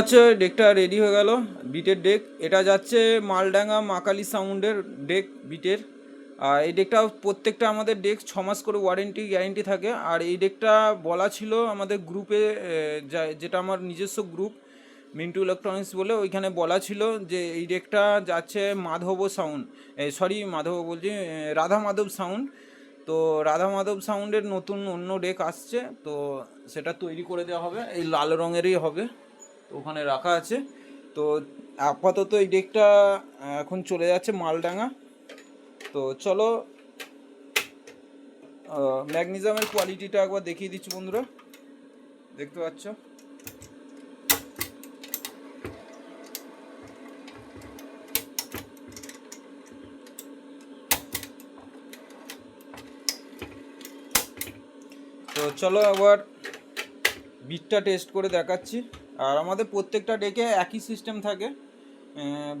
আচ্ছা ডেকটা রেডি হয়ে গেল বিটের ডেক এটা যাচ্ছে মালডাঙ্গা মাকালি সাউন্ডের ডেক বিটের আর এই ডেকটা প্রত্যেকটা আমাদের ডেক ছ মাস করে ওয়ারেন্টি গ্যারেন্টি থাকে। আর এই ডেকটা বলা ছিল আমাদের গ্রুপে যেটা আমার নিজস্ব গ্রুপ মিন্টু ইলেকট্রনিক্স বলে, ওইখানে বলা ছিল যে এই ডেকটা যাচ্ছে মাধব সাউন্ড সরি মাধব বলছি রাধা মাধব সাউন্ড তো রাধা মাধব সাউন্ডের নতুন অন্য ডেক আসছে, তো সেটা তৈরি করে দেওয়া হবে। এই লাল রঙেরই হবে। তো ওখানে রাখা আছে। তো আপাতত এই ডেকটা এখন চলে যাচ্ছে মালডাঙ্গা। তো চলো ম্যাগনিজামের কোয়ালিটিটা একবার দেখিয়ে দিচ্ছি বন্ধুরা। দেখতে পাচ্ছ? তো চলো আবার বিটটা টেস্ট করে দেখাচ্ছি। আর আমাদের প্রত্যেকটা ডেকে একই সিস্টেম থাকে।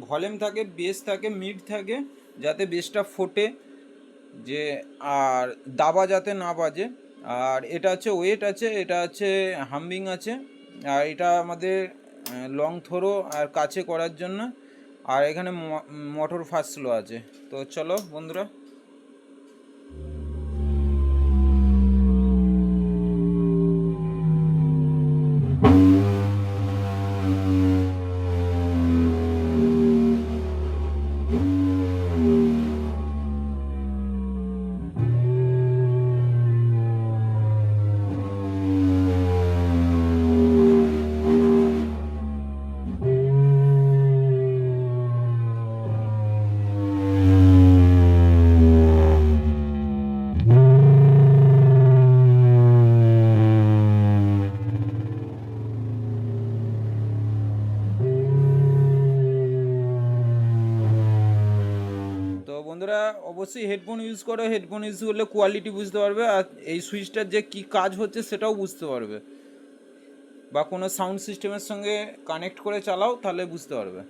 ভলিউম থাকে বেস থাকে মিড থাকে, যাতে বেসটা ফোটে যে, আর দাবা যাতে না বাজে। আর এটা হচ্ছে ওয়েট আছে, এটা আছে হাম্বিং আছে, আর এটা আমাদের লং থ্রো আর কাছে করার জন্য। আর এখানে মোটর ফাস্ট স্লো আছে। তো চলো বন্ধুরা বন্ধুরা, অবশ্যই হেডফোন ইউজ করো। হেডফোন ইউজ করলে কোয়ালিটি বুঝতে পারবে আর এই সুইচটার যে কি কাজ হচ্ছে সেটাও বুঝতে পারবে। বা কোনো সাউন্ড সিস্টেমের সঙ্গে কানেক্ট করে চালাও, তাহলে বুঝতে পারবে।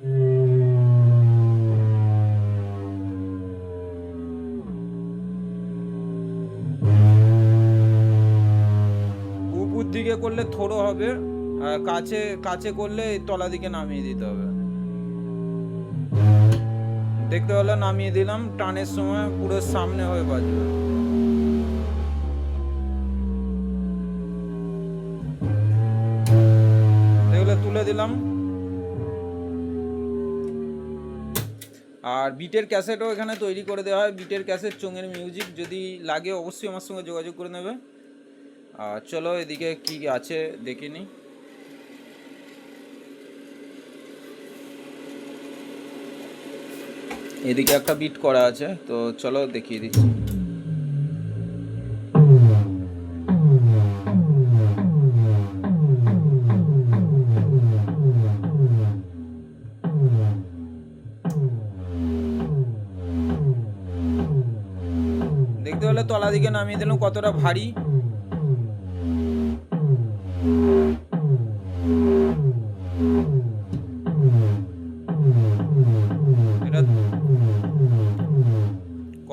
উপর দিকে করলে থোড়ো হবে, আর কাছে কাছে করলে তলা দিকে নামিয়ে দিতে হবে। দেখতে পেলে নামিয়ে দিলাম, টানের সময় পুরো সামনে হয়ে বাজবে তুলে দিলাম। আর বিটের ক্যাসেটও এখানে তৈরি করে দেওয়া হয়। বিটের ক্যাসেট, চোঙের মিউজিক, যদি লাগে অবশ্যই আমার সঙ্গে যোগাযোগ করে নেবে। আর চলো এদিকে কি আছে, দেখে নিই। এদিকে একটা বিট করা আছে, তো চলো দেখিয়ে দিচ্ছি। দেখতে পেলে তলা দিকে নামিয়ে দিলাম, কতটা ভারী।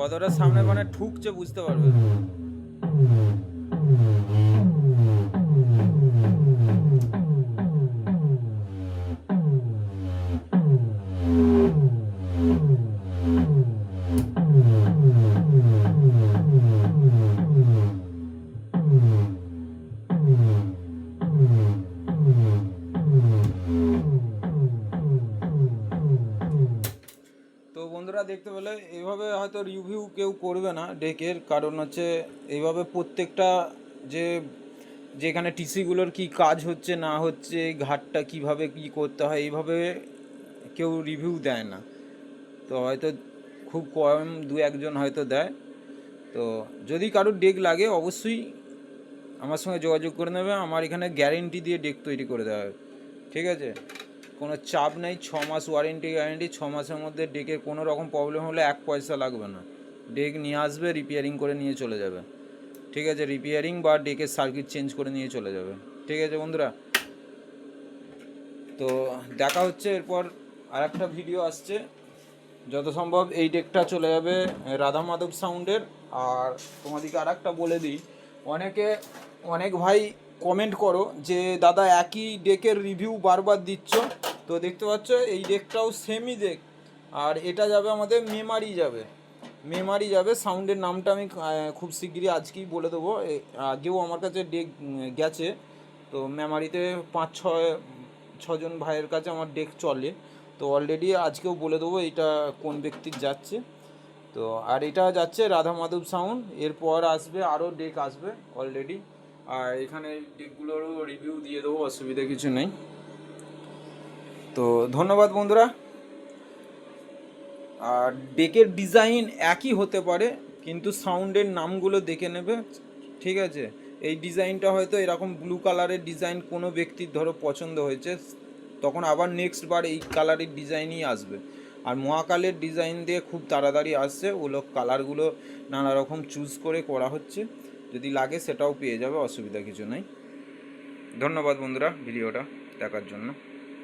কতটা সামনে মানে ঠুকছে বুঝতে পারবে দেখতে পেলে এইভাবে হয়তো রিভিউ কেউ করবে না ডেকের কারণ হচ্ছে এইভাবে প্রত্যেকটা যে, যেখানে টিসিগুলোর কি কাজ হচ্ছে, না হচ্ছে, ঘাটটা কীভাবে কি করতে হয় এইভাবে কেউ রিভিউ দেয় না। তো হয়তো খুব কম দু একজন হয়তো দেয়। তো যদি কারোর ডেক লাগে, অবশ্যই আমার সঙ্গে যোগাযোগ করে নেবে। আমার এখানে গ্যারেন্টি দিয়ে ডেক তৈরি করে দেওয়া হবে। ঠিক আছে? কোনো চাপ নেই, ছ মাস ওয়ারেন্টি গ্যারেন্টি ছ মাসের মধ্যে ডেকের কোনো রকম প্রবলেম হলে এক পয়সা লাগবে না। ডেক নিয়ে আসবে রিপেয়ারিং করে নিয়ে চলে যাবে। ঠিক আছে রিপেয়ারিং বা ডেকের সার্কিট চেঞ্জ করে নিয়ে চলে যাবে। ঠিক আছে বন্ধুরা? তো দেখা হচ্ছে, এরপর আর একটা ভিডিও আসছে। যত সম্ভব এই ডেকটা চলে যাবে রাধা মাধব সাউন্ডের আর তোমাদেরকে আর একটা বলে দিই, অনেকে, অনেক ভাই কমেন্ট করো যে, দাদা, একই ডেকের রিভিউ বারবার দিচ্ছ? তো দেখতে পাচ্ছ, এই ডেকটাও সেমই ডেক আর এটা যাবে আমাদের মেমারি যাবে। মেমারি যাবে সাউন্ডের নামটা আমি খুব শিগগিরই আজকেই বলে দেবো। আগেও আমার কাছে ডেক গেছে। তো মেমারিতে পাঁচ, ছয়, ছজন ভাইয়ের কাছে আমার ডেক চলে। তো অলরেডি আজকেও বলে দেবো এটা কোন ব্যক্তির যাচ্ছে। তো, আর এটা যাচ্ছে রাধা মাধব সাউন্ড এরপর আসবে, আরও ডেক আসবে অলরেডি আর এখানে ডেকগুলোরও রিভিউ দিয়ে দেবো, অসুবিধা কিছু নেই। তো ধন্যবাদ বন্ধুরা। আর ডেকের ডিজাইন একই হতে পারে, কিন্তু সাউন্ডের নামগুলো দেখে নেবে, ঠিক আছে? এই ডিজাইনটা হয়তো এরকম ব্লু কালারের ডিজাইন কোনো ব্যক্তির ধরো পছন্দ হয়েছে, তখন আবার নেক্সট বার এই কালারের ডিজাইনই আসবে। আর মহাকালের ডিজাইন দিয়ে খুব তাড়াতাড়ি আসছে ওগুলো কালারগুলো নানা রকম চুজ করে করা হচ্ছে, যদি লাগে সেটাও পেয়ে যাবে, অসুবিধা কিছু নেই। ধন্যবাদ বন্ধুরা ভিডিওটা দেখার জন্য।